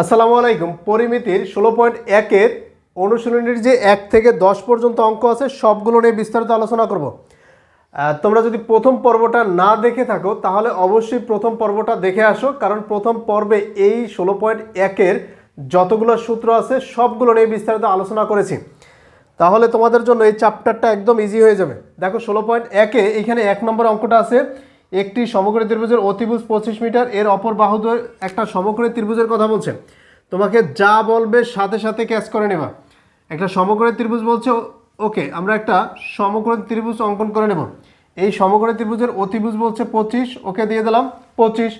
আসসালামু আলাইকুম। পরিমিতির ষোলো পয়েন্ট একের অনুশীলনীর যে এক থেকে দশ পর্যন্ত অঙ্ক আছে, সবগুলো নিয়ে বিস্তারিত আলোচনা করব। তোমরা যদি প্রথম পর্বটা না দেখে থাকো, তাহলে অবশ্যই প্রথম পর্বটা দেখে আসো, কারণ প্রথম পর্বে এই ষোলো পয়েন্ট একের যতগুলো সূত্র আছে, সবগুলো নিয়ে বিস্তারিত আলোচনা করেছি। তাহলে তোমাদের জন্য এই চ্যাপ্টারটা একদম ইজি হয়ে যাবে। দেখো, ষোলো পয়েন্ট একে এখানে এক নম্বর অঙ্কটা আছে। একটি সমগ্র ত্রিভুজের অতিভুজ পঁচিশ মিটার, এর অপর বাহুদ্বয় একটা সমগ্র ত্রিভুজের কথা বলছে। তোমাকে যা বলবে সাথে সাথে ক্যাচ করে নেবা। একটা সমগ্র ত্রিভুজ বলছে, ওকে, আমরা একটা সমগ্র ত্রিভুজ অঙ্কন করে নেব। এই সমগ্র ত্রিভুজের অতিভুজ বলছে পঁচিশ, ওকে, দিয়ে দিলাম, পঁচিশ।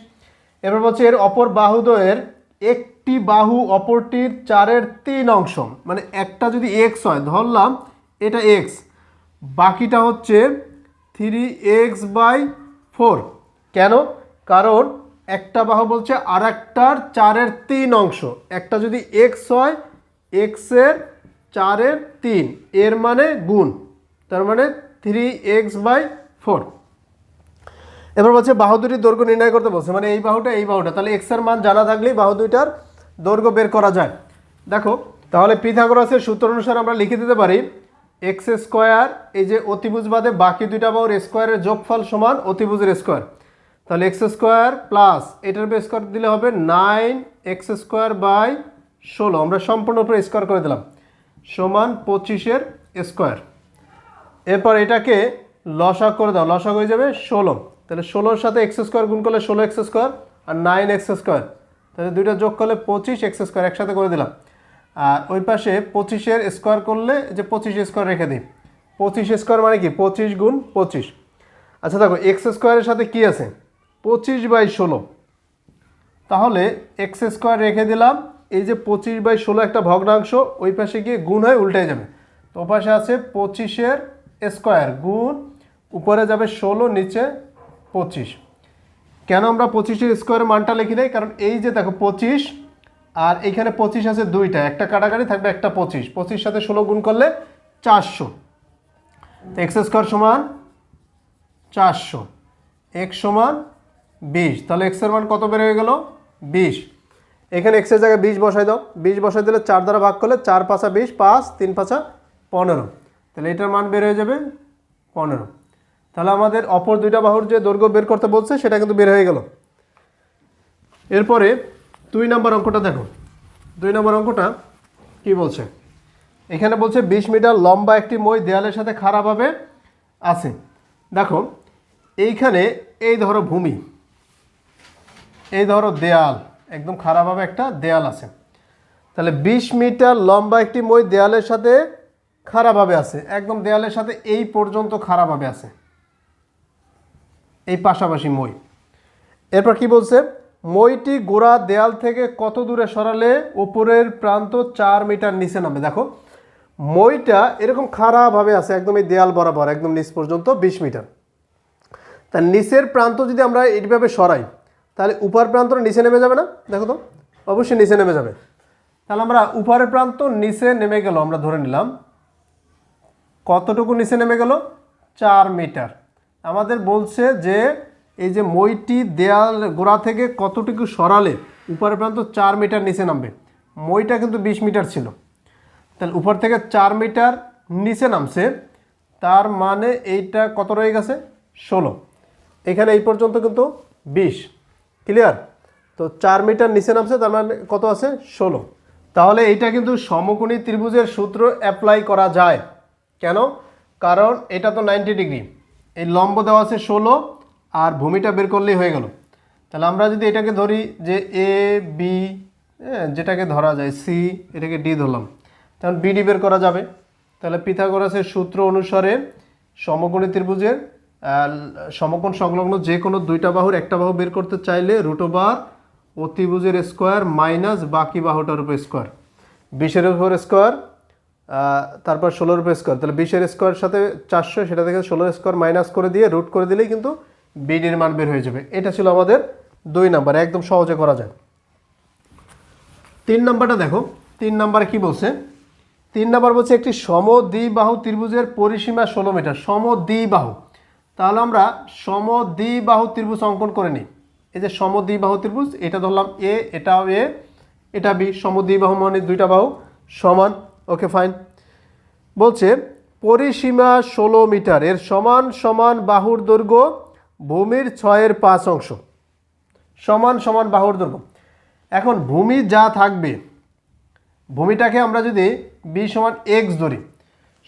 এবার বলছে এর অপর বাহুদ্বয়ের একটি বাহু অপরটির চারের তিন অংশ মানে একটা যদি এক্স হয়, ধরলাম এটা এক্স বাকিটা হচ্ছে থ্রি এক্স বাই ফোর। কেন? কারণ একটা বাহু বলছে আর একটার চারের তিন অংশ। একটা যদি এক্স হয় এক্সের চারের তিন। এর মানে গুণ। তার মানে থ্রি এক্স বাই ফোর এবার বলছে বাহু দুটির দৈর্ঘ্য নির্ণয় করতে বলছে। মানে এই বাহুটা এই বাহুটা। তাহলে এক্সের মান জানা থাকলেই বাহু দুইটার দৈর্ঘ্য বের করা যায়। দেখো, তাহলে পিথাগোরাসের সূত্র অনুসারে আমরা লিখে দিতে পারি এক্স স্কোয়ার, এই যে অতিভুজ বাদে বাকি দুইটা বাহুর স্কোয়ারের যোগফল সমান অতিভুজের স্কোয়ার। তাহলে এক্স স্কোয়ার প্লাস এটার উপর স্কোয়ার দিলে হবে নাইন এক্স স্কোয়ার বাই ষোলো। আমরা সম্পূর্ণ উপরে স্কোয়ার করে দিলাম। সমান পঁচিশের স্কোয়ার। এরপর এটাকে লসাগ করে দাও। লসাগ হয়ে যাবে ষোলো। তাহলে ষোলোর সাথে এক্স স্কোয়ার গুণ করলে ষোলো এক্স স্কোয়ার আর নাইন এক্স স্কোয়ার। তাহলে দুইটা যোগ করলে পঁচিশ এক্স স্কোয়ার। একসাথে করে দিলাম। আর ওই পাশে পঁচিশের স্কোয়ার করলে যে পঁচিশ স্কোয়ার রেখে দিই। পঁচিশ স্কোয়ার মানে কি? পঁচিশ গুণ পঁচিশ। আচ্ছা দেখো এক্স স্কোয়ারের সাথে কি আছে? পঁচিশ বাই ষোলো। তাহলে এক্স স্কোয়ার রেখে দিলাম। এই যে পঁচিশ বাই ষোলো একটা ভগ্নাংশ, ওই পাশে গিয়ে গুণ হয়ে উল্টে যাবে। তো পাশে আছে পঁচিশের স্কোয়ার গুণ, উপরে যাবে ষোলো, নিচে পঁচিশ। কেন আমরা পঁচিশের স্কোয়ারের মানটা লিখি নাই? কারণ এই যে দেখো, পঁচিশ আর এখানে পঁচিশ আছে দুইটা, একটা কাটাকাটি থাকবে একটা পঁচিশ। পঁচিশ সাথে ষোলো গুণ করলে চারশো। এক্স স্কোয়ার সমান চারশো। এক্স সমান বিশ। তাহলে এক্সের মান কত বের হয়ে গেল? বিশ। এখানে এক্সের জায়গায় বিশ বসাই দাও। বিশ বসাই দিলে চার দ্বারা ভাগ করলে চার পাঁচা বিশ, পাঁচ, তিন পাঁচা পনেরো। তাহলে এটার মান বের হয়ে যাবে পনেরো। তাহলে আমাদের অপর দুইটা বাহুর যে দৈর্ঘ্য বের করতে বলছে, সেটা কিন্তু বের হয়ে গেল। এরপরে দুই নম্বর অঙ্কটা দেখো। দুই নম্বর অঙ্কটা কি বলছে? এখানে বলছে বিশ মিটার লম্বা একটি মই দেয়ালের সাথে খারাপভাবে আছে। দেখো, এইখানে এই ধরো ভূমি, এই ধরো দেয়াল, একদম খারাপভাবে একটা দেয়াল আছে। তাহলে বিশ মিটার লম্বা একটি মই দেয়ালের সাথে খারাপভাবে আছে, একদম দেয়ালের সাথে এই পর্যন্ত খারাপভাবে আছে। এই পাশাপাশি মই। এরপর কি বলছে? মইটি গোড়া দেয়াল থেকে কত দূরে সরালে ওপরের প্রান্ত চার মিটার নিচে নামে? দেখো, মইটা এরকম খারাপভাবে আছে একদম এই দেয়াল বরাবর, একদম নিচ পর্যন্ত বিশ মিটার। তা নিচের প্রান্ত যদি আমরা এইভাবে সরাই, তাহলে উপর প্রান্তটা নিচে নেমে যাবে না? দেখো তো, অবশ্যই নিচে নেমে যাবে। তাহলে আমরা উপরের প্রান্ত নিচে নেমে গেল, আমরা ধরে নিলাম। কতটুকু নিচে নেমে গেল? চার মিটার। আমাদের বলছে যে এই যে মইটি দেয়াল গোড়া থেকে কতটুকু সরালে, উপরের প্রান্ত চার মিটার নিচে নামবে। মইটা কিন্তু বিশ মিটার ছিল। তাহলে উপর থেকে চার মিটার নিচে নামছে, তার মানে এইটা কত রয়ে গেছে? ষোলো। এখানে এই পর্যন্ত কিন্তু বিশ। ক্লিয়ার তো চার মিটার নিচে নামছে, তার মানে কত আছে? ষোলো। তাহলে এইটা কিন্তু সমকোণী ত্রিভুজের সূত্র অ্যাপ্লাই করা যায়। কেন? কারণ এটা তো নাইনটি ডিগ্রি এই লম্ব দেওয়া আছে ষোলো আর ভূমিটা বের করলেই হয়ে গেল। তাহলে আমরা যদি এটাকে ধরি যে এ বি যেটাকে ধরা যায় সি এটাকে ডি ধরলাম। তখন বিডি বের করা যাবে। তাহলে পিথাগোরাসের সূত্র অনুসারে সমকোণী ত্রিভুজের সমকোণ সংলগ্ন যে কোনো দুইটা বাহুর একটা বাহু বের করতে চাইলে রুটোবার অতিভুজের স্কোয়ার মাইনাস বাকি বাহুটার উপর স্কোয়ার। বিশের উপর স্কোয়ার তারপর ষোলোর উপর স্কোয়ার। তাহলে বিশের স্কোয়ার সাথে চারশো, সেটা থেকে ষোলোর স্কোয়ার মাইনাস করে দিয়ে রুট করে দিলেই কিন্তু বিডির মান বের হয়ে যাবে। এটা ছিল আমাদের দুই নাম্বার, একদম সহজে করা যায়। তিন নাম্বারটা দেখো, তিন নাম্বারে কি বলছে? তিন নাম্বার বলছে একটি সম সমদ্বিবাহু ত্রিভুজের পরিসীমা ষোলো মিটার সম সমদ্বিবাহু। তাহলে আমরা সম সমদ্বিবাহু ত্রিভুজ অঙ্কন করে নিই। এই যে সম সমদ্বিবাহু ত্রিভুজ, এটা ধরলাম এ, এটাও এ, এটা বি, সমদ্বিবাহু মানে দুইটা বাহু সমান, ওকে, ফাইন। বলছে, পরিসীমা ষোলো মিটার, এর সমান সমান বাহুর দৈর্ঘ্য ভূমির ছয়ের পাঁচ অংশ। সমান সমান বাহুর দৈর্ঘ্য এখন ভূমি যা থাকবে, ভূমিটাকে আমরা যদি বি সমান এক্স ধরি,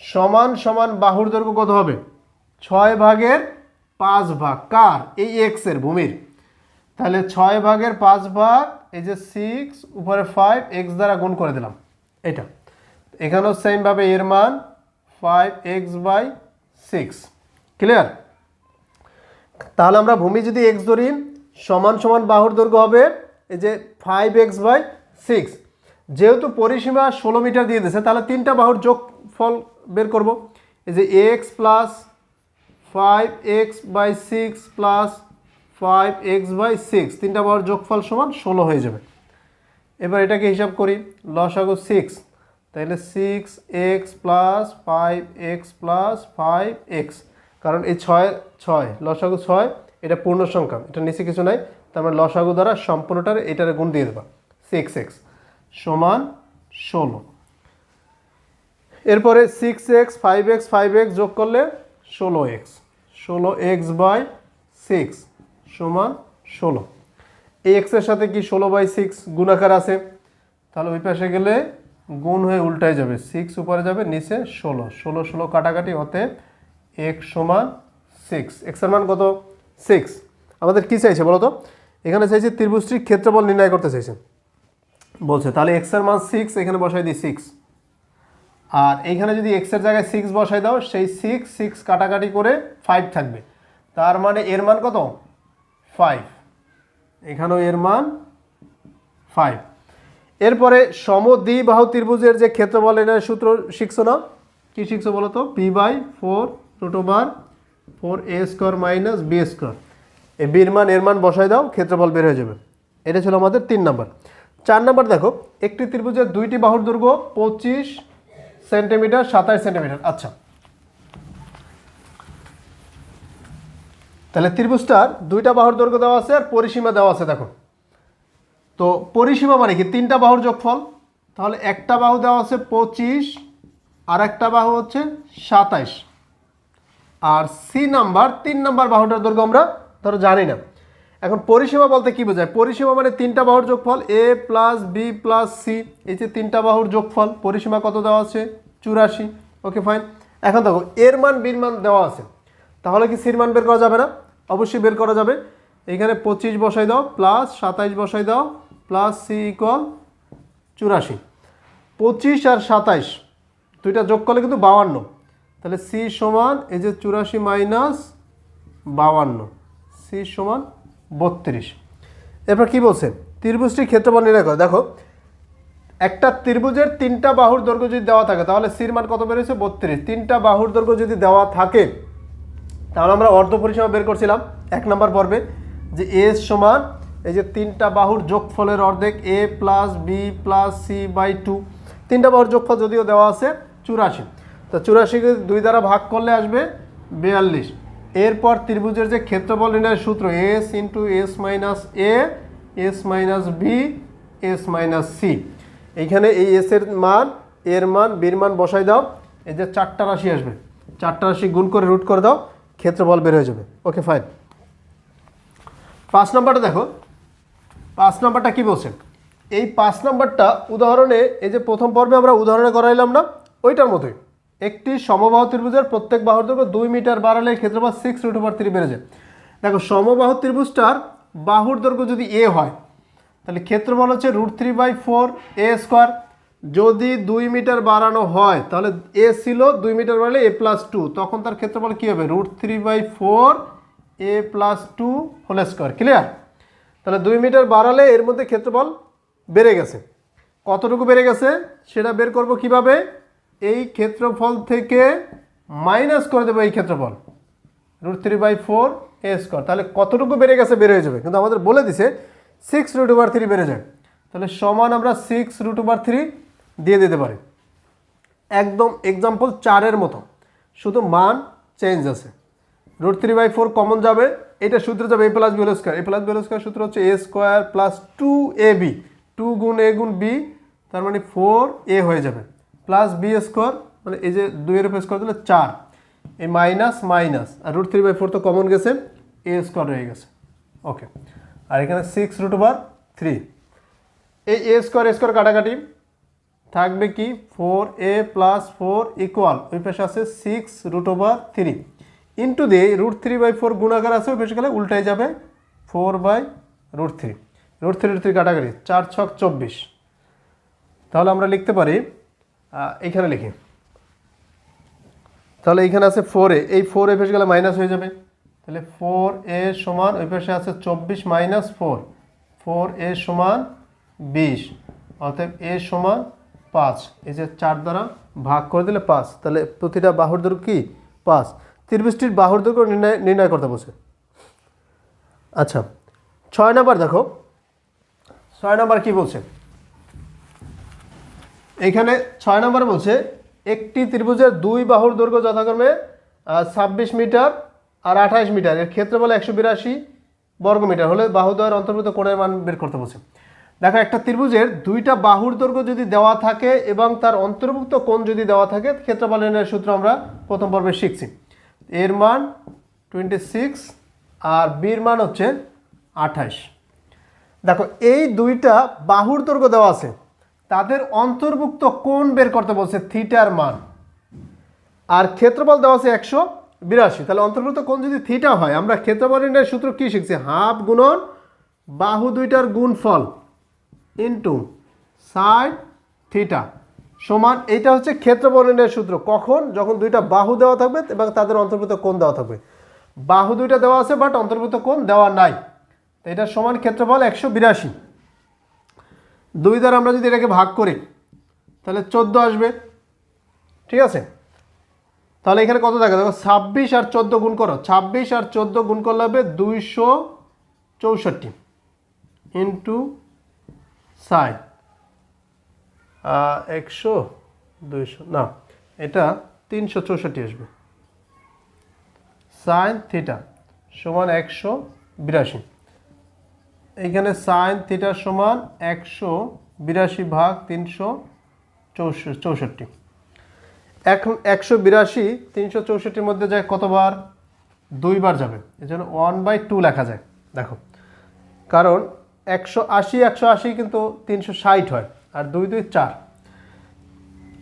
সমান সমান বাহুর দৈর্ঘ্য কত হবে? ছয় ভাগের পাঁচ ভাগ। কার? এই এক্সের ভূমির। তাহলে ছয় ভাগের পাঁচ ভাগ, এই যে সিক্স উপরে ফাইভ এক্স দ্বারা গুণ করে দিলাম। এটা। এখানেও সেমভাবে এর মান five x by six clear তাহলে আমরা ভূমি যদি এক্স ধরি, সমান সমান বাহুর দৈর্ঘ্য হবে এই যে ফাইভ এক্স বাই সিক্স যেহেতু পরিসীমা ষোলো মিটার দিয়ে দিয়েছে, তাহলে তিনটা বাহুর যোগফল বের করব। এই যে x plus five x by six plus five x by six তিনটা বাহুর যোগফল সমান ষোলো হয়ে যাবে। এবার এটাকে হিসাব করি লস লসাগু সিক্স তাহলে six x plus five x plus five x কারণ এই ছয় ছয়, লসাগু ছয়, এটা পূর্ণ সংখ্যা। এটা নিচে কিছু নাই। তার মানে লসাগু দ্বারা সম্পূর্ণটার এটার গুণ দিয়ে দেবা। সিক্স এক্স সমান ষোলো। এরপরে six x five x five x যোগ করলে ষোলো এক্স ষোলো এক্স বাই সিক্স সমান ষোলো। এক্সের সাথে কি ষোলো বাই সিক্স গুণাকার আছে? তাহলে ওই পাশে গেলে গুণ হয়ে উল্টায় যাবে। সিক্স উপরে যাবে, নিচে ষোলো। ষোলো ষোলো কাটাকাটি হতে এক্স সমান সিক্স এক্সের মান কত? সিক্স আমাদের কি চাইছে বলো তো এখানে চাইছে ত্রিভুজটির ক্ষেত্রফল নির্ণয় করতে চাইছে। বলছে, তাহলে এক্সের মান সিক্স এখানে বসাই দিই সিক্স আর এইখানে যদি এক্সের জায়গায় সিক্স বসাই দাও, সেই সিক্স সিক্স কাটাকাটি করে ফাইভ থাকবে। তার মানে এর মান কত? ফাইভ এখানেও এর মান ফাইভ এরপরে সমদ্বিবাহু ত্রিভুজের যে ক্ষেত্রফল এর সূত্র শিখছো না? কি শিখছো বলো তো p by four root over four a square minus b square. এই বির মান, এর মান বসাই দাও, ক্ষেত্রফল বের হয়ে যাবে। এটা ছিল আমাদের তিন নাম্বার। চার নাম্বার দেখো, একটি ত্রিভুজের দুইটি বাহুর দৈর্ঘ্য পঁচিশ সেন্টিমিটার, সাতাশ সেন্টিমিটার। আচ্ছা। তাহলে ত্রিভুজটার দুইটা বাহুর দৈর্ঘ্য দেওয়া আছে আর পরিসীমা দেওয়া আছে, দেখো। তো পরিসীমা মানে কি? তিনটা বাহুর যোগফল। তাহলে একটা বাহু দেওয়া আছে পঁচিশ আর একটা বাহু হচ্ছে সাতাইশ আর সি নাম্বার, তিন নাম্বার বাহুটার দৈর্ঘ্য আমরা ধরো জানি না। এখন পরিসীমা বলতে কি বোঝায়? পরিসীমা মানে তিনটা বাহুর যোগফল a plus b plus c এই যে তিনটা বাহুর যোগফল, পরিসীমা কত দেওয়া আছে? চুরাশি। ওকে ফাইন এখন দেখো, এর মান, বির মান দেওয়া আছে। তাহলে কি সির মান বের করা যাবে না? অবশ্যই বের করা যাবে। এখানে পঁচিশ বসাই দাও প্লাস সাতাইশ বসাই দাও প্লাস সি ইকুয়াল চুরাশি। পঁচিশ আর সাতাইশ, দুইটা যোগ করলে কিন্তু বাউান্ন তাহলে সি সমান এই যে চুরাশি মাইনাস বাউান্ন সি সমান বত্রিশ। এরপর কি বলছে? ত্রিভুজটির ক্ষেত্রফল নির্ণয় করো। দেখো, একটা ত্রিভুজের তিনটা বাহুর দৈর্ঘ্য যদি দেওয়া থাকে, তাহলে সির মান কত বেরিয়েছে? বত্রিশ। তিনটা বাহুর দৈর্ঘ্য যদি দেওয়া থাকে, তাহলে আমরা অর্ধ পরিসীমা বের করছিলাম এক নম্বর পর্বে, যে এস সমান এই যে তিনটা বাহুর যোগফলের অর্ধেক a plus b plus c by two. তিনটা বাহুর যোগফল যদিও দেওয়া আছে, চুরাশি। তো চুরাশিকে দুই দ্বারা ভাগ করলে আসবে বিয়াল্লিশ। এরপর ত্রিভুজের যে ক্ষেত্রফল নির্ণয়ের সূত্র, s into s minus a, s minus b, s minus c. এইখানে এই এস এর মান এর মান, বির মান বসাই দাও, এই যে চারটা রাশি আসবে। চারটা রাশি গুণ করে রুট করে দাও, ক্ষেত্রফল বের হয়ে যাবে। ওকে ফাইন পাঁচ নম্বরটা দেখো। পাঁচ নম্বরটা কি বলছে? এই পাঁচ নম্বরটা উদাহরণে, এই যে প্রথম পর্বে আমরা উদাহরণে করাইলাম না, ওইটার মতোই। একটি সমবাহু ত্রিভুজের প্রত্যেক বাহুর দৈর্ঘ্য দুই মিটার বাড়ালে ক্ষেত্রফল সিক্স রুট ওভার থ্রি বেড়ে যায়। দেখো, সমবাহু ত্রিভুজটার বাহুর দৈর্ঘ্য যদি এ হয়, তাহলে ক্ষেত্রফল হচ্ছে root three by four a square যদি দুই মিটার বাড়ানো হয়, তাহলে এ ছিল দুই মিটার বাড়ালে এ প্লাস টু তখন তার ক্ষেত্রফল কী হবে? Root three by four a plus two whole square clear তাহলে দুই মিটার বাড়ালে এর মধ্যে ক্ষেত্রফল বেড়ে গেছে। কতটুকু বেড়ে গেছে? সেটা বের করব কীভাবে? এই ক্ষেত্রফল থেকে মাইনাস করে দেবো এই ক্ষেত্রফল। Root three by four a square তাহলে কতটুকু বেড়ে গেছে বেড়ে হয়ে যাবে। কিন্তু আমাদের বলে দিছে সিক্স রুট ওভার থ্রি বেড়ে যায়। তাহলে সমান আমরা সিক্স রুট ওভার থ্রি দিয়ে দিতে পারি। একদম এক্সাম্পল চারের মতো। শুধু মান চেঞ্জ আছে। Root three by four common যাবে। এটা সূত্র যাবে a plus b square a plus b square সূত্র হচ্ছে a square plus two a b two গুণ এ গুণ বি তার মানে ফোর এ হয়ে যাবে। প্লাস বি স্কোয়ার মানে এই যে দুইয়ের উপর স্কোয়ার দিলে চার। এই মাইনাস মাইনাস আর রুট থ্রি বাই ফোর তো কমন গেছে এ স্কোয়ার রয়ে গেছে। ওকে আর এখানে সিক্স রুট ওভার থ্রি এই এ স্কোয়ার স্কোয়ার কাটাকাটি থাকবে কি? Four a plus four equal ওই পাশে আছে six root over three into দিয়ে রুট থ্রি বাই ফোর গুণাকার আছে, ওই পাশে গেলে উল্টায় যাবে four by root three root three root three কাটাকাটি, চার ছক চব্বিশ। তাহলে আমরা লিখতে পারি এইখানে লিখি। তাহলে এইখানে আছে ফোর এ এই ফোর এ পাশে গেলে মাইনাস হয়ে যাবে। তাহলে ফোর এ সমান ওই পাশে আছে চব্বিশ মাইনাস ফোর ফোর এ সমান বিশ। অর্থাৎ এ সমান পাঁচ। এই যে চার দ্বারা ভাগ করে দিলে পাঁচ। তাহলে প্রতিটা বাহুর দৈর্ঘ্য কি? পাঁচ। ত্রিভুজটির বাহুর দৈর্ঘ্য নির্ণয় নির্ণয় করতে বসে আচ্ছা ছয় নাম্বার দেখো। ছয় নাম্বার কি বলছে? এইখানে ছয় নম্বর বলছে, একটি ত্রিভুজের দুই বাহুর দৈর্ঘ্য যথাক্রমে ছাব্বিশ মিটার আর আঠাশ মিটার। এর ক্ষেত্রফল একশো বিরাশি বর্গমিটার হলে বাহুদ্বয়ের অন্তর্ভুক্ত কোণের মান বের করতে বলছে। দেখো, একটা ত্রিভুজের দুইটা বাহুর দৈর্ঘ্য যদি দেওয়া থাকে এবং তার অন্তর্ভুক্ত কোণ যদি দেওয়া থাকে, ক্ষেত্রফল নির্ণয়ের সূত্র আমরা প্রথম পর্বে শিখছি। এর মান টোয়েন্টি সিক্স আর বির মান হচ্ছে আঠাশ দেখো, এই দুইটা বাহুর দৈর্ঘ্য দেওয়া আছে। তাদের অন্তর্ভুক্ত কোণ বের করতে বলছে থিটার মান। আর ক্ষেত্রফল দেওয়া আছে একশো বিরাশি। তাহলে অন্তর্ভুক্ত কোণ যদি থিটা হয়, আমরা ক্ষেত্রফল নির্ণয়ের সূত্র কি শিখছি? হাফ গুণন বাহু দুইটার গুণফল ইন্টু সাইড থিটা সমান, এইটা হচ্ছে ক্ষেত্রফল নির্ণয়ের সূত্র। কখন? যখন দুইটা বাহু দেওয়া থাকবে এবং তাদের অন্তর্ভুক্ত কোণ দেওয়া থাকবে। বাহু দুইটা দেওয়া আছে বাট অন্তর্ভুক্ত কোণ দেওয়া নাই। এটা সমান ক্ষেত্রফল একশো বিরাশি। দুই দ্বারা আমরা যদি এটাকে ভাগ করি, তাহলে চোদ্দ আসবে। ঠিক আছে? তাহলে এখানে কত থাকে? দেখো, ছাব্বিশ আর চোদ্দ গুণ করো। ছাব্বিশ আর চোদ্দ গুণ করলে হবে দুইশো চৌষট্টি ইন্টু সাইড একশো দুইশো, না, এটা তিনশো চৌষট্টি আসবে। সাইন থিটা সমান একশো বিরাশি। এইখানে সাইন থিটার সমান একশো বিরাশি ভাগ তিনশো চৌষ- চৌষট্টি। এখন একশো বিরাশি তিনশো চৌষট্টির মধ্যে যায় কতবার? দুইবার যাবে। এই জন্য ওয়ান বাই টু লেখা যায়। দেখো। কারণ একশো আশি একশো আশি কিন্তু তিনশো ষাট হয় আর দুই দুই চার।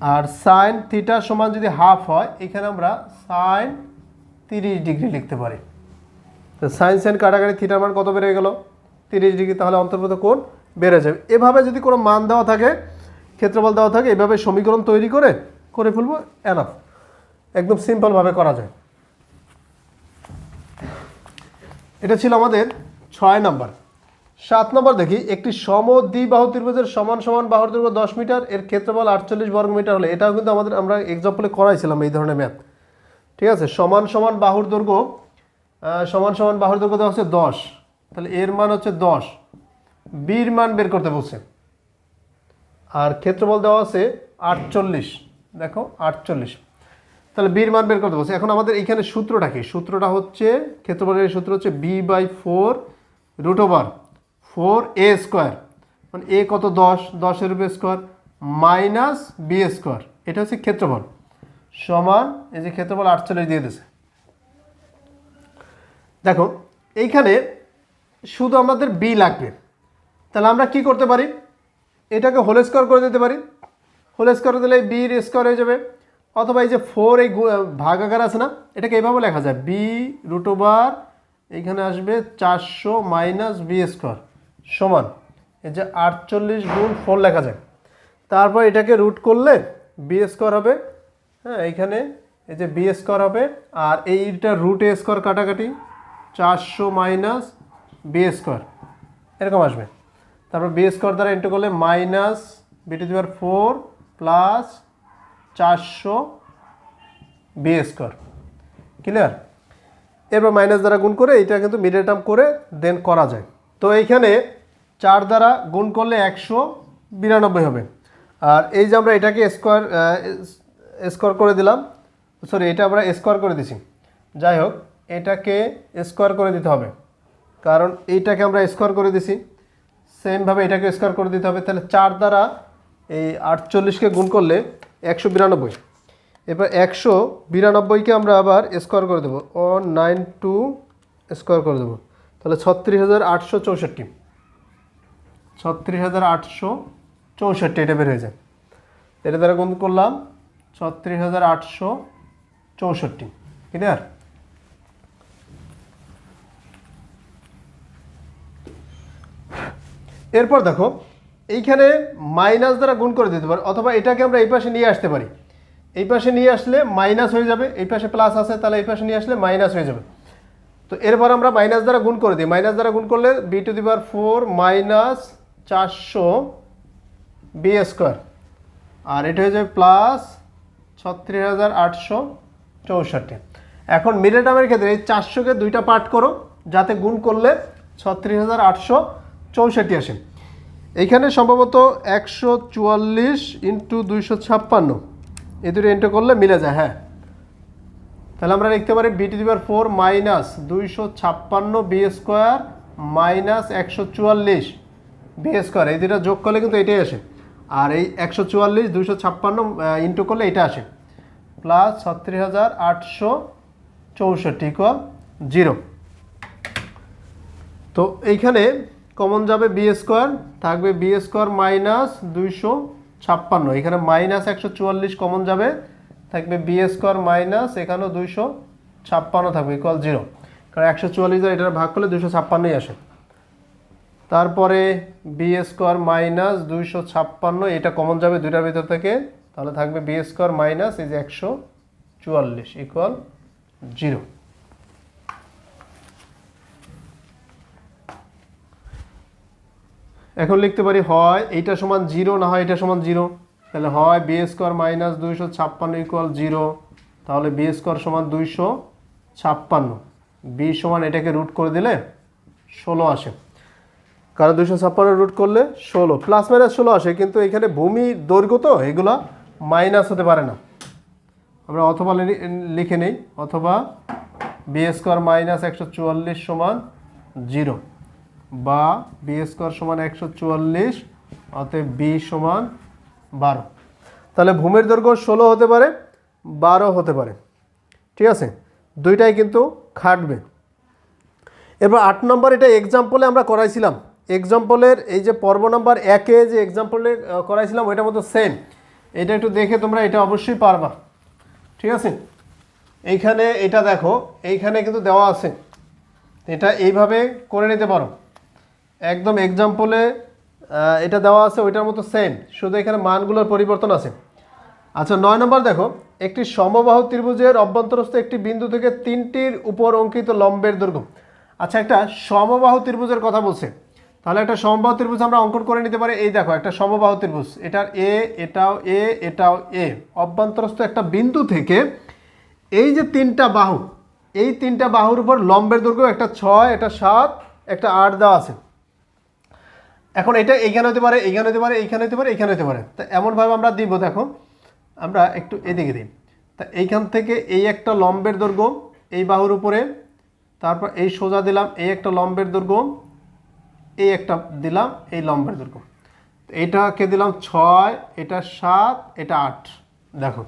আর সাইন থিটা সমান যদি হাফ হয়, এখানে আমরা সাইন তিরিশ ডিগ্রি লিখতে পারি। তো সাইন সাইন কাটাকাটি থিটার মান কত বেড়ে গেল? তিরিশ ডিগ্রি, তাহলে অন্তর্গত কোণ বেড়ে যাবে। এভাবে যদি কোনো মান দেওয়া থাকে, ক্ষেত্রফল দেওয়া থাকে, এভাবে সমীকরণ তৈরি করে করে ফেলব এনাফ একদম সিম্পলভাবে করা যায়। এটা ছিল আমাদের ছয় নাম্বার। সাত নম্বর দেখি, একটি সম দ্বিবাহু ত্রিভুজের সমান সমান বাহুর দৈর্ঘ্য দশ মিটার, এর ক্ষেত্রফল আটচল্লিশ বর্গ মিটার হলে, এটাও কিন্তু আমাদের আমরা এক্সাম্পলে করাইছিলাম এই ধরনের ম্যাথ ঠিক আছে? সমান সমান বাহুর দৈর্ঘ্য সমান সমান বাহুর দৈর্ঘ্য দেওয়া হচ্ছে দশ। তাহলে এর মান হচ্ছে দশ। বির মান বের করতে বলছে। আর ক্ষেত্রফল দেওয়া আছে আটচল্লিশ। দেখো, আটচল্লিশ। তাহলে বির মান বের করতে বলছে। এখন আমাদের এখানে সূত্রটা কি? সূত্রটা হচ্ছে, ক্ষেত্রফলের সূত্র হচ্ছে b by four root over four a square. মানে এ কত দশ? দশের উপরে স্কোয়ার মাইনাস বি স্কোয়ার। এটা হচ্ছে ক্ষেত্রফল। সমান, এই যে ক্ষেত্রফল আটচল্লিশ দিয়ে দিয়েছে। দেখো, এইখানে শুধু আমাদের বি লাগবে। তাহলে আমরা কি করতে পারি? এটাকে হোল স্কোয়ার করে দিতে পারি। হোল স্কোয়ার দিলে বির স্কোয়ার হয়ে যাবে। অথবা এই যে ফোর এই ভাগাকার আছে না, এটাকে এইভাবে লেখা যায়। বি রুট ওভার এইখানে আসবে চারশো মাইনাস বি স্কোয়ার সমান। এই যে আটচল্লিশ গুণ ফোর লেখা যায়। তারপর এটাকে রুট করলে বি স্কোয়ার হবে। হ্যাঁ এইখানে এই যে বি স্কোয়ার হবে। আর এইটা রুট এ স্কোয়ার কাটাকাটি। চারশো মাইনাস বি স্কোয়ার এরকম আসবে। তারপর বি স্কোয়ার দ্বারা ইন্টু করলে minus b to the power four plus চারশো বি স্কোয়ার ক্লিয়ার এরপর মাইনাস দ্বারা গুণ করে এটা কিন্তু মিডল টার্ম করে দেন করা যায়। তো এইখানে চার দ্বারা গুণ করলে একশো বিরানব্বই হবে। আর এই যে আমরা এটাকে স্কোয়ার স্কোয়ার করে দিলাম সরি এটা আমরা স্কোয়ার করে দিছি। যাই হোক, এটাকে স্কোয়ার করে দিতে হবে। কারণ এইটাকে আমরা স্কোয়ার করে দিছি। সেমভাবে এটাকে স্কোয়ার করে দিতে হবে। তাহলে চার দ্বারা এই আটচল্লিশকে গুণ করলে একশো বিরানব্বই। এবার একশো বিরানব্বইকে আমরা আবার স্কোয়ার করে দেবো। ও নাইন টু স্কোয়ার করে দেবো। তাহলে ছত্রিশ হাজার আটশো চৌষট্টি। ছত্রিশ হাজার আটশো চৌষট্টি এটা বের হয়ে যায়। এটা দ্বারা গুণ করলাম ছত্রিশ হাজার আটশো চৌষট্টি। ক্লিয়ার এরপর দেখো, এইখানে মাইনাস দ্বারা গুণ করে দিতে পারি, অথবা এটাকে আমরা এই পাশে নিয়ে আসতে পারি। এই পাশে নিয়ে আসলে মাইনাস হয়ে যাবে, এই পাশে প্লাস আছে, তাহলে এই পাশে নিয়ে আসলে মাইনাস হয়ে যাবে। তো এরপর আমরা মাইনাস দ্বারা গুণ করে দিই। মাইনাস দ্বারা গুণ করলে b to the power four minus চারশো বি স্কোয়ার আর এটা হয়ে যাবে প্লাস ছত্রিশ হাজার আটশো চৌষট্টি। এখন মিডল টার্মের ক্ষেত্রে এই চারশোকে দুইটা পার্ট করো, যাতে গুণ করলে ছত্রিশ হাজার আটশো চৌষট্টি আসে। এইখানে সম্ভবত একশো চুয়াল্লিশ ইন্টু দুইশো ছাপ্পান্ন। এই দুটো এন্টার করলে মিলে যায় হ্যাঁ। তাহলে আমরা লিখতে পারি b to the power four minus দুইশো ছাপ্পান্ন বি স্কোয়ার মাইনাস একশো চুয়াল্লিশ বি স্কোয়ার এই দুটো যোগ করলে কিন্তু এটাই আসে। আর এই একশো চুয়াল্লিশ, দুইশো ছাপ্পান্ন ইন্টু করলে এটা আসে। প্লাস ছত্রিশ হাজার আটশো চৌষট্টি ইকুয়াল জিরো তো এইখানে কমন যাবে বি স্কোয়ার থাকবে বি স্কোয়ার মাইনাস দুইশো ছাপ্পান্ন। এখানে মাইনাস একশো চুয়াল্লিশ কমন যাবে, থাকবে বি স্কোয়ার মাইনাস এখানেও দুইশো ছাপ্পান্ন থাকবে ইকুয়াল জিরো কারণ একশো চুয়াল্লিশ এটা ভাগ করলে দুইশো ছাপ্পান্নই আসে। তারপরে বি স্কোয়ার মাইনাস দুইশো ছাপ্পান্ন, এটা কমন যাবে দুইটার ভিতর থেকে, তাহলে থাকবে বি স্কোয়ার মাইনাস যে একশো চুয়াল্লিশ ইকুয়াল জিরো এখন লিখতে পারি হয়, এইটা সমান জিরো না হয় এটা সমান জিরো। তাহলে হয় বি স্কোয়ার মাইনাস দুইশো ছাপ্পান্ন ইকুয়াল জিরো। তাহলে বি স্কোয়ার সমান দুইশো ছাপ্পান্ন। বি সমান এটাকে রুট করে দিলে ষোলো আসে। কারণ দুইশো ছাপ্পান্ন রুট করলে ষোলো। প্লাস মাইনাস ষোলো আসে, কিন্তু এখানে ভূমি দৈর্ঘ্য তো, এগুলো মাইনাস হতে পারে না। আমরা অথবা লিখে নেই, অথবা বি স্কোয়ার মাইনাস একশো চুয়াল্লিশ সমান জিরো। বা বি স্কোয়ার সমান একশো চুয়াল্লিশ অতএব বি সমান বারো। তাহলে ভূমির দৈর্ঘ্য ষোলো হতে পারে, বারো হতে পারে। ঠিক আছে? দুইটাই কিন্তু খাটবে। এবার আট নম্বর, এটা এক্সাম্পলে আমরা করাইছিলাম। এক্সাম্পলের এই যে পর্ব নাম্বার একে যে এক্সাম্পলে করাইছিলাম, ওইটার মতো সেম এটা একটু দেখে তোমরা এটা অবশ্যই পারবা। ঠিক আছে? এইখানে এটা দেখো, এইখানে কিন্তু দেওয়া আছে। এটা এইভাবে করে নিতে পারো। একদম এক্সাম্পলে এটা দেওয়া আছে, ওইটার মতো সেম শুধু এখানে মানগুলোর পরিবর্তন আছে। আচ্ছা নয় নম্বর দেখো, একটি সমবাহু ত্রিভুজের অভ্যন্তরস্থ একটি বিন্দু থেকে তিনটির উপর অঙ্কিত লম্বের দৈর্ঘ্য। আচ্ছা একটা সমবাহু ত্রিভুজের কথা বলছে। তাহলে একটা সমবাহু ত্রিভুজ আমরা অঙ্কন করে নিতে পারি, এই দেখো, একটা সমবাহু ত্রিভুজ, এটার এ এটাও এ এটাও এ অভ্যন্তরস্থ একটা বিন্দু থেকে এই যে তিনটা বাহু, এই তিনটা বাহুর উপর লম্বের দৈর্ঘ্য, একটা ছয়, একটা সাত, একটা আট দেওয়া আছে। এখন এটা এইখানে হতে পারে, এইখানে হতে পারে, এইখানে হতে পারে, এইখানে হতে পারে। তা এমনভাবে আমরা দিব, দেখো। আমরা একটু এদিকে দিই। তা এইখান থেকে এই একটা লম্বের দৈর্ঘ্য, এই বাহুর উপরে, তারপর এই সোজা দিলাম, এই একটা লম্বের দৈর্ঘ্য, এই একটা দিলাম, এই লম্বের দৈর্ঘ্য। এটাকে দিলাম ছয়, এটা সাত, এটা আট। দেখো।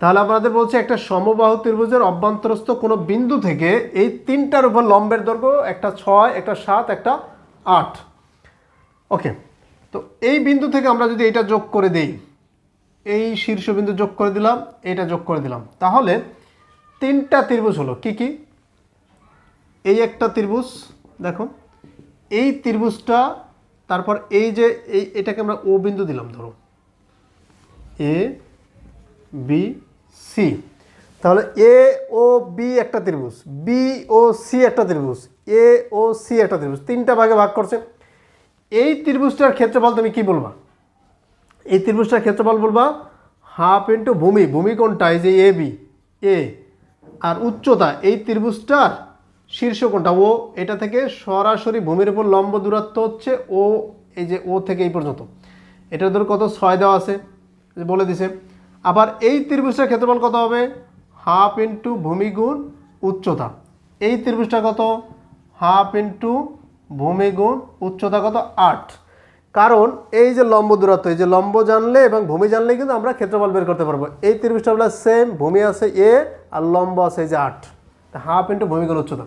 তাহলে আপনাদের বলছে একটা সমবাহু ত্রিভুজের অভ্যন্তরস্থ কোনো বিন্দু থেকে এই তিনটার উপর লম্বের দৈর্ঘ্য, একটা ছয়, একটা সাত, একটা আট। ওকে তো এই বিন্দু থেকে আমরা যদি এটা যোগ করে দেই, এই শীর্ষবিন্দু যোগ করে দিলাম, এটা যোগ করে দিলাম। তাহলে তিনটা ত্রিভুজ হলো কি কি? এই একটা ত্রিভুজ দেখো এই ত্রিভুজটা, তারপর এই যে এই, এটাকে আমরা ও বিন্দু দিলাম, ধরো। A, b, c. তাহলে এ, ও, বি একটা ত্রিভুজ, বি, ও, সি একটা ত্রিভুজ, এ, ও, সি একটা ত্রিভুজ, তিনটা ভাগে ভাগ করছে। এই ত্রিভুজটার ক্ষেত্রফল তুমি কি বলবা? এই ত্রিভুজটার ক্ষেত্রফল বলবা হাফ ইন্টু ভূমি ভূমি কোনটা? এই যে এ বি এ আর উচ্চতা, এই ত্রিভুজটার শীর্ষ কোনটা? ও এটা থেকে সরাসরি ভূমির উপর লম্ব দূরত্ব হচ্ছে ও এই যে ও থেকে এই পর্যন্ত। এটার ধর কত? ছয় দেওয়া আছে বলে দিছে। আবার এই ত্রিভুজটার ক্ষেত্রফল কত হবে? হাফ ইন্টু ভূমি গুণ উচ্চতা। এই ত্রিভুজটা কত? হাফ ইন্টু ভূমি গুণ উচ্চতা কত আট। কারণ এই যে লম্ব দূরত্ব, এই যে লম্ব জানলে এবং ভূমি জানলে কিন্তু আমরা ক্ষেত্রফল বের করতে পারব। এই ত্রিভুজটা হলো সেম ভূমি আছে এ আর লম্ব আছে এই যে আট। হাফ ইন্টু ভূমি গুণ উচ্চতা।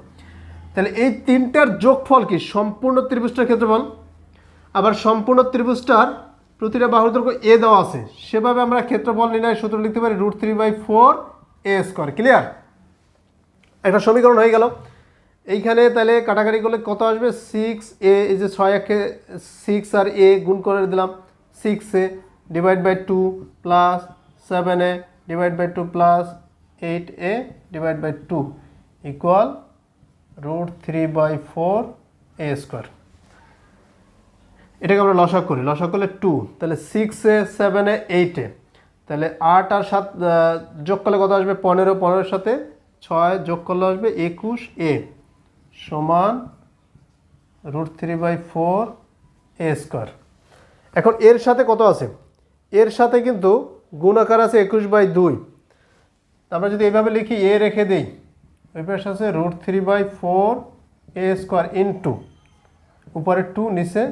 তাহলে এই তিনটার যোগফল কি? সম্পূর্ণ ত্রিভুজটার ক্ষেত্রফল। আবার সম্পূর্ণ ত্রিভুজটার প্রতিটা বাহুর দৈর্ঘ্য এ দেওয়া আছে। সেভাবে আমরা ক্ষেত্রফল নির্ণয় সূত্র লিখতে পারি root three by four a square clear একটা সমীকরণ হয়ে গেল। এইখানে তাহলে কাটাকাটি করলে কত আসবে? সিক্স এ এই যে ছয় একে সিক্স আর এ গুণ করে দিলাম। Six a divide by two plus seven a divide by two plus eight a divide by two equal root three by four a square এটাকে আমরা লসাক করি। লসাক করলে টু তাহলে সিক্সে সেভেনে এইটে তাহলে আট আর সাত যোগ করলে কত আসবে? পনেরো। পনেরোর সাথে ছয় যোগ করলে আসবে একুশ এ সমান root three by four a square. এখন এর সাথে কত আছে? এর সাথে কিন্তু গুণাকার আছে একুশ বাই দুই। আমরা যদি এইভাবে লিখি, এ রেখে দিই, ওই আছে root three by four a square into উপরে টু, নিচে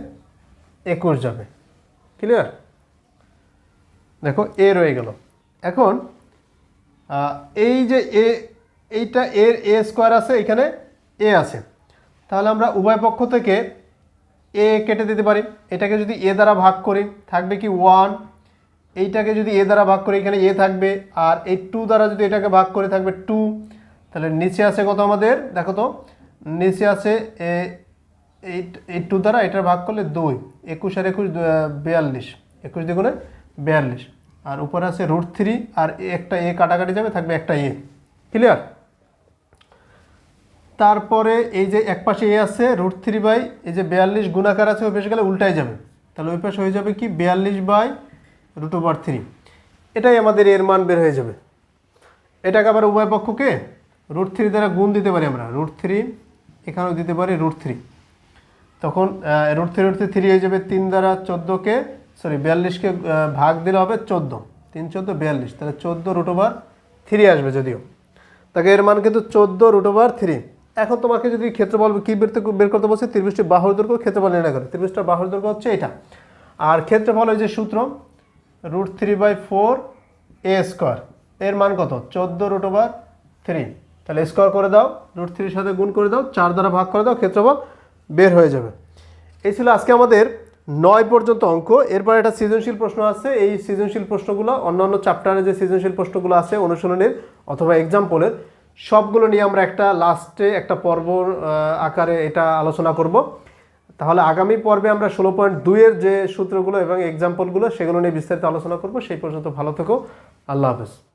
একুশ যাবে। ক্লিয়ার? দেখো, এ রয়ে গেল। এখন এই যে এ, এইটা এর এ স্কোয়ার আছে এখানে এ আছে। তাহলে আমরা উভয় পক্ষ থেকে এ কেটে দিতে পারি। এটাকে যদি এ দ্বারা ভাগ করি, থাকবে কি ওয়ান এইটাকে যদি এ দ্বারা ভাগ করি, এখানে এ থাকবে। আর এই টু দ্বারা যদি এটাকে ভাগ করে, থাকবে টু তাহলে নিচে আছে কত আমাদের? দেখো তো, নিচে আছে এই টু দ্বারা এটা ভাগ করলে দুই। একুশ আর একুশ বিয়াল্লিশ। একুশ দ্বিগুণে বিয়াল্লিশ। আর উপরে আছে রুট থ্রি আর একটা এ কাটাকাটি যাবে, থাকবে একটা এ। ক্লিয়ার তারপরে এই যে এক পাশে এ আছে রুট থ্রি বাই এই যে বিয়াল্লিশ গুণাকার আছে, ওই পাশে গেলে উল্টাই যাবে। তাহলে ওই পাশে হয়ে যাবে কি? বিয়াল্লিশ বাই রুট ওভার থ্রি এটাই আমাদের এর মান বের হয়ে যাবে। এটাকে আবার উভয় পক্ষকে রুট থ্রি দ্বারা গুণ দিতে পারি আমরা। রুট থ্রি এখানেও দিতে পারি রুট থ্রি তখন root three root three three হয়ে যাবে তিন দ্বারা চোদ্দোকে সরি বিয়াল্লিশকে ভাগ দিলে হবে চোদ্দ। তিন, চোদ্দ, বিয়াল্লিশ। তাহলে চোদ্দ রুট ওভার থ্রি আসবে যদিও। তাকে এর মান কিন্তু চোদ্দ রুট ওভার থ্রি এখন তোমাকে যদি ক্ষেত্রফল কী বের বের করতে বলছে, ত্রিভুজটি বাহুর দৈর্ঘ্য, ক্ষেত্রফল নির্ণয় করে। ত্রিভুজটার বাহুর দৈর্ঘ্য হচ্ছে এটা। আর ক্ষেত্রফল ওই যে সূত্র root three by four a square এর মান কত? চোদ্দ রুট ওভার থ্রি তাহলে স্কোয়ার করে দাও রুট থ্রির সাথে গুণ করে দাও, চার দ্বারা ভাগ করে দাও, ক্ষেত্রফল বের হয়ে যাবে। এই ছিল আজকে আমাদের নয় পর্যন্ত অঙ্ক। এরপর একটা সৃজনশীল প্রশ্ন আছে। এই সৃজনশীল প্রশ্নগুলো অন্যান্য চ্যাপ্টারে যে সৃজনশীল প্রশ্নগুলো আছে, অনুশীলনের অথবা এক্সাম্পলের সবগুলো নিয়ে আমরা একটা লাস্টে একটা পর্ব আকারে এটা আলোচনা করব। তাহলে আগামী পর্বে আমরা ষোলো পয়েন্ট দুইয়ের যে সূত্রগুলো এবং এক্সাম্পলগুলো সেগুলো নিয়ে বিস্তারিত আলোচনা করব। সেই পর্যন্ত ভালো থেকো। আল্লাহ হাফেজ।